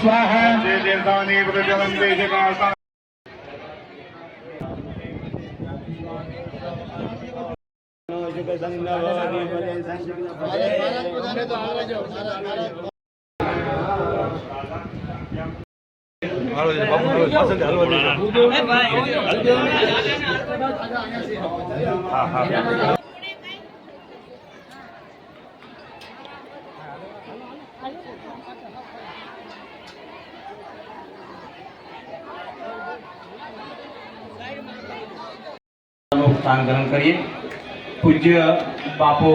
સ્વાહા જે સ્થાન ગ્રહણ કરીએ. પૂજ્ય બાપુ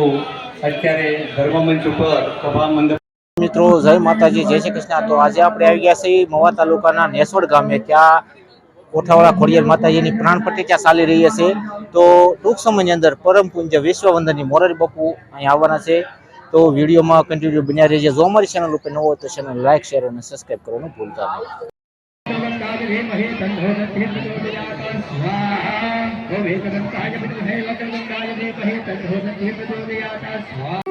અત્યારે ધર્મમંચ ઉપર સભા મંડપ મિત્રો જય માતાજી જય શ્રી કૃષ્ણ. તો આજે આપણે આવી ગયા છીએ મવા તાલુકાના નેસવડ ગામે. ત્યાં કોઠાવાળા ખોડિયાર માતાજીની પ્રાણ ત્યાં ચાલી રહી છે. તો ટૂંક સમયની અંદર પરમ પૂજ્ય વિશ્વવંદનની મોરારી બાપુ અહીં આવવાના છે. તો વિડીયોમાં કન્ટિન્યુ બન્યા રહેજે. જો અમારી ચેનલ ઉપર ન હોય તો ચેનલ લાઈક શેર અને સબસ્ક્રાઇબ કરવાનું ભૂલતા નહીં. ఓ వేదనంతాయ విద్మహే వక్రతుండాయ ధీమహి తన్నో ప్రచోదయాత్ స్వాహా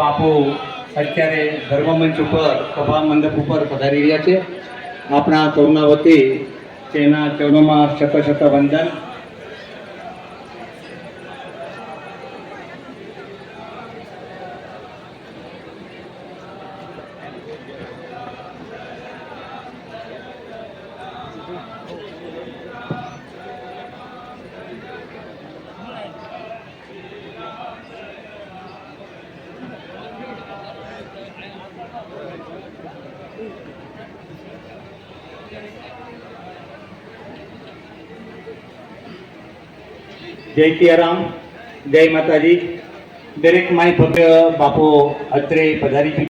બાપુ અત્યારે ધર્મમંચ ઉપર સભા મંડપ ઉપર પધારી રહ્યા છે. આપણા સૌના વતી તેના ચરણોમાં શત શત વંદન. જય સિયારામ, જય માતાજી. દરેક માય ભવ્ય બાપો અત્રે પધારી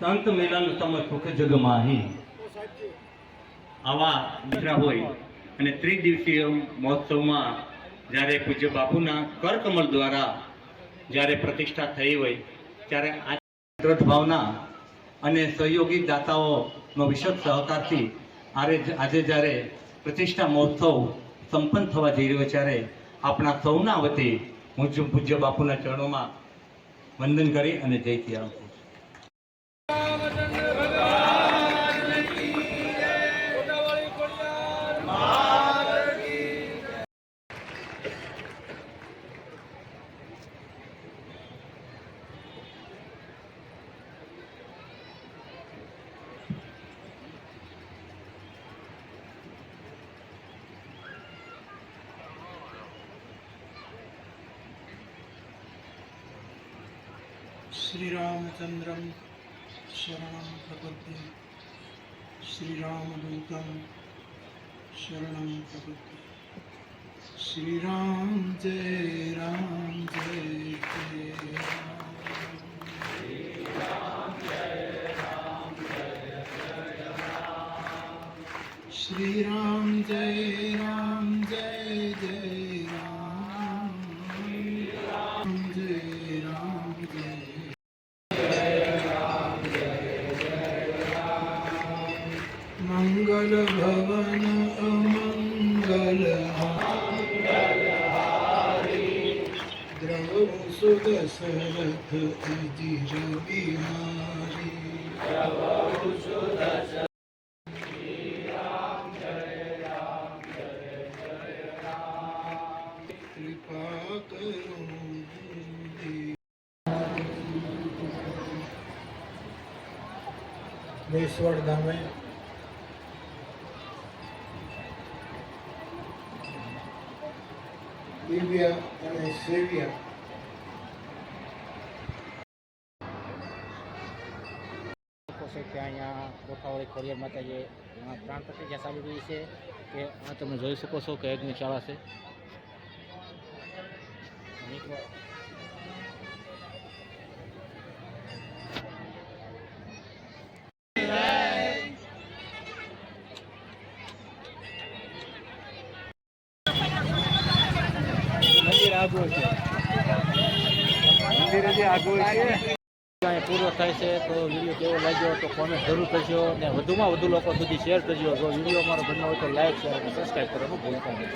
સંત મેળાનું સમ સુખ જગ માહી આવા દીકરા હોય અને ત્રિદિવસીય મહોત્સવમાં જ્યારે પૂજ્ય બાપુના કરકમલ દ્વારા જ્યારે પ્રતિષ્ઠા થઈ હોય, ત્યારે આ દ્રઢ ભાવના અને સહયોગી દાતાઓનો વિશદ સહકારથી આજે જ્યારે પ્રતિષ્ઠા મહોત્સવ સંપન્ન થવા જઈ રહ્યો ત્યારે આપણા સૌના વતી હું પૂજ્ય બાપુના ચરણોમાં વંદન કરી અને જયથી આપું શ્રીરામચંદ્રમ શરણમ પ્રપદ્ય શ્રીરામદૂતમ શરણમ પ્રપદ્ય શ્રીરામ જય રામ જય જય રામ શ્રીરામ જય સુરસ રથ અજીર બિમારી કૃપા કરો દેશવડ ગામે દિવ્ય અને સેવ્યા છો કે અહીંયા કોઠાવાળી ખોડિયાર માતાજી અ, પ્રાણ પ્રતિજ્ઞા ચાલી રહી છે કે આ તમે જોઈ શકો છો કે યજ્ઞશાળા છે. મિત્રો અહીંયા પૂરો થાય છે, તો વીડિયો કેવો લાગ્યો, તો કોમેન્ટ જરૂર કરજો. અને વધુમાં વધુ લોકો સુધી શેર કરજો. જો વીડિયો અમારો ગમ્યો હોય તો લાઈક શેર અને સબસ્ક્રાઈબ કરવાનું ભૂલતા નહીં.